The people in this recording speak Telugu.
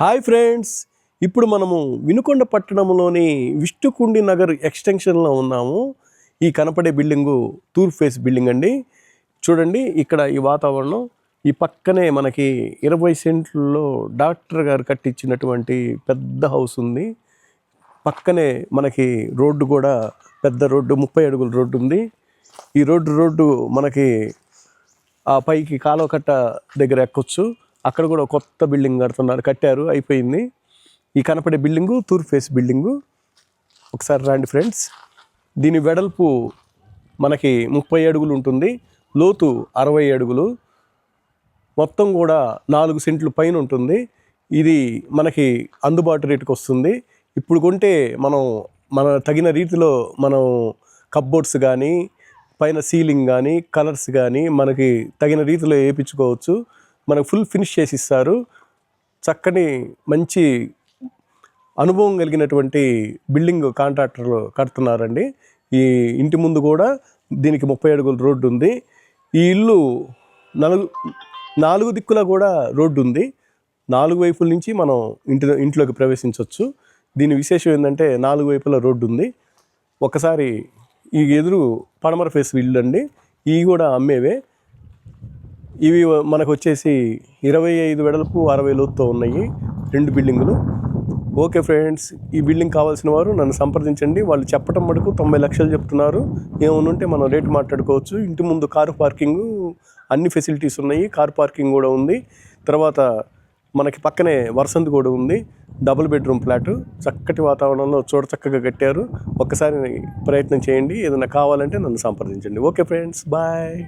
హాయ్ ఫ్రెండ్స్ ఇప్పుడు మనము వినుకొండ పట్టణంలోని విష్ణుకుండి నగర్ ఎక్స్టెన్షన్లో ఉన్నాము. ఈ కనపడే బిల్డింగు తూర్పు ఫేస్ బిల్డింగ్ అండి. చూడండి ఇక్కడ ఈ వాతావరణం. ఈ పక్కనే మనకి ఇరవై సెంట్లలో డాక్టర్ గారు కట్టించినటువంటి పెద్ద హౌస్ ఉంది. పక్కనే మనకి రోడ్డు కూడా పెద్ద రోడ్డు ముప్పై అడుగుల రోడ్డు ఉంది. ఈ రోడ్డు రోడ్డు మనకి ఆ పైకి కాలువ కట్ట దగ్గర ఎక్కొచ్చు. అక్కడ కూడా కొత్త బిల్డింగ్ కడుతున్నారు కట్టారు అయిపోయింది. ఈ కనపడే బిల్డింగు తూర్పు ఫేస్ బిల్డింగు. ఒకసారి రండి ఫ్రెండ్స్. దీని వెడల్పు మనకి ముప్పై అడుగులు ఉంటుంది లోతు అరవై అడుగులు. మొత్తం కూడా నాలుగు సెంట్లు పైన ఉంటుంది. ఇది మనకి అందుబాటు రేటుకి వస్తుంది. ఇప్పుడు కొంటే మనం మన తగిన రీతిలో మనం కప్బోర్డ్స్ కానీ పైన సీలింగ్ కానీ కలర్స్ కానీ మనకి తగిన రీతిలో వేయించుకోవచ్చు. మనకు ఫుల్ ఫినిష్ చేసి ఇస్తారు. చక్కని మంచి అనుభవం కలిగినటువంటి బిల్డింగ్ కాంట్రాక్టర్లు కడుతున్నారండి. ఈ ఇంటి ముందు కూడా దీనికి ముప్పై అడుగుల రోడ్డు ఉంది. ఈ ఇల్లు నలుగు నాలుగు దిక్కుల కూడా రోడ్డు ఉంది. నాలుగు వైపుల నుంచి మనం ఇంటి ఇంట్లోకి ప్రవేశించవచ్చు దీని విశేషం ఏంటంటే నాలుగు వైపుల రోడ్డు ఉంది. ఒకసారి ఈ ఎదురు పడమర ఫేస్ ఇల్లు అండి ఇవి కూడా అమ్మేవే. ఇవి మనకు వచ్చేసి ఇరవై ఐదు వెడల్పు అరవై లోతుతో ఉన్నాయి రెండు బిల్డింగులు. ఓకే ఫ్రెండ్స్ ఈ బిల్డింగ్ కావాల్సిన వారు నన్ను సంప్రదించండి. వాళ్ళు చెప్పడం మటుకు తొంభై లక్షలు చెప్తున్నారు. ఏమనుంటే ఉంటే మనం రేటు మాట్లాడుకోవచ్చు. ఇంటి ముందు కారు పార్కింగ్ అన్ని ఫెసిలిటీస్ ఉన్నాయి. కార్ పార్కింగ్ కూడా ఉంది. తర్వాత మనకి పక్కనే వరసంది కూడా ఉంది. Double bedroom flat. చక్కటి వాతావరణంలో చూడ చక్కగా కట్టారు. ఒక్కసారి ప్రయత్నం చేయండి. ఏదైనా కావాలంటే నన్ను సంప్రదించండి. Okay friends bye.